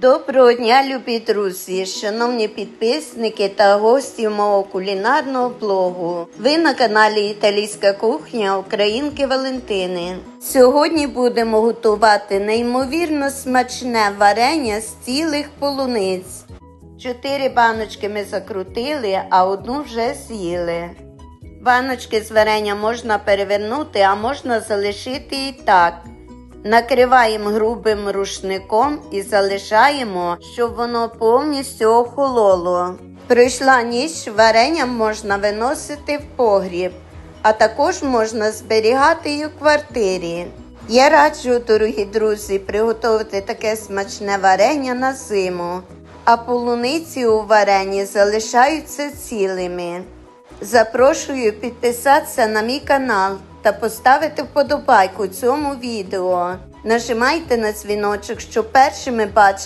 Доброго дня, любі друзі, шановні підписники та гості мого кулінарного блогу. Ви на каналі Італійська кухня Українки Валентини. Сьогодні будемо готувати неймовірно смачне варення з цілих полуниць. Чотири баночки ми закрутили, а одну вже з'їли. Баночки з варення можна перевернути, а можна залишити і так. Накриваємо грубим рушником і залишаємо, щоб воно повністю охололо. Пройшла ніч, варення можна виносити в погріб, а також можна зберігати і в квартирі. Я раджу, дорогі друзі, приготувати таке смачне варення на зиму, а полуниці у варенні залишаються цілими. Запрошую підписатися на мій канал та поставити вподобайку цьому відео. Нажимайте на дзвіночок, щоб першими бачити